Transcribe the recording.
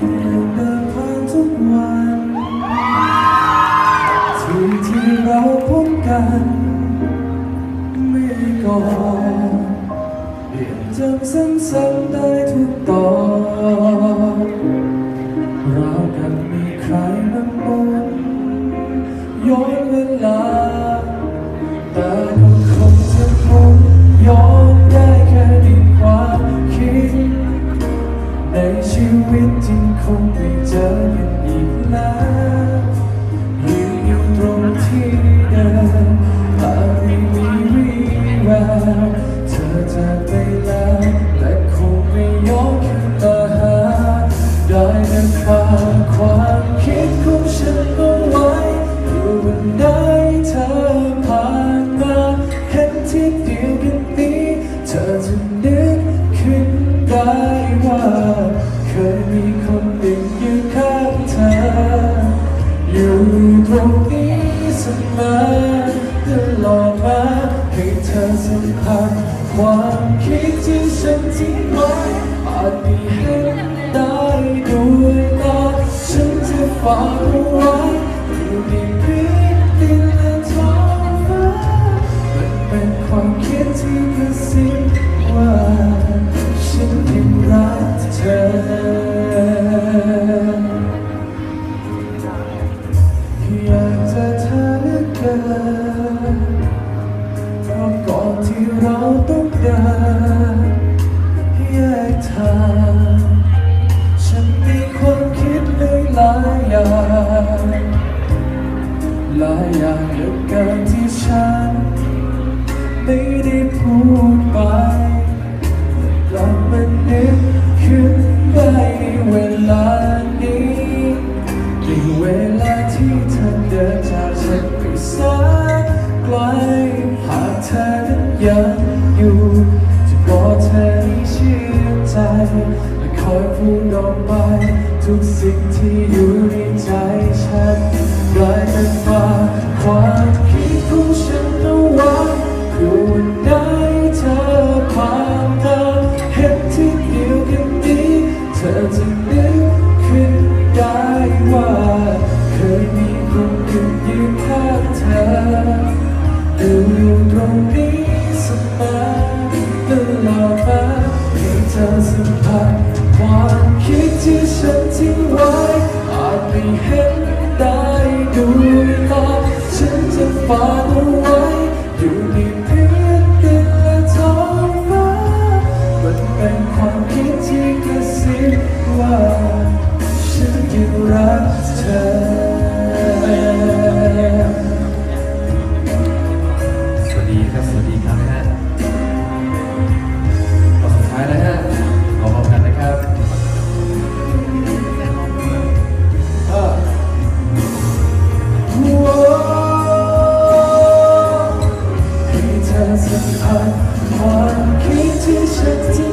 เดินทางทุกวันที่ที่เราพบกันไม่ก่อนเรียนจำซ้ำๆได้ทุกตอน คิดได้ว่า เคยมีคนหนึ่งอยู่ข้างเธอ อยู่ตรงนี้เสมอตลอดมาให้เธอสัมผัสความคิดที่ฉันทิ้งไว้อาจมีเห็นได้ด้วยตาฉันจะฝากเอาไว้อยู่ ที่เรา และคอยพูดออกไป ทุกสิ่งที่อยู่ในใจฉันกลายเป็นฝาความคิดของฉันเอาไว้คือวันใดเธอความนตาเห็นที่เดียวกันนี้เธอจะมี far away. You ผ่านความคิดที่ฉัน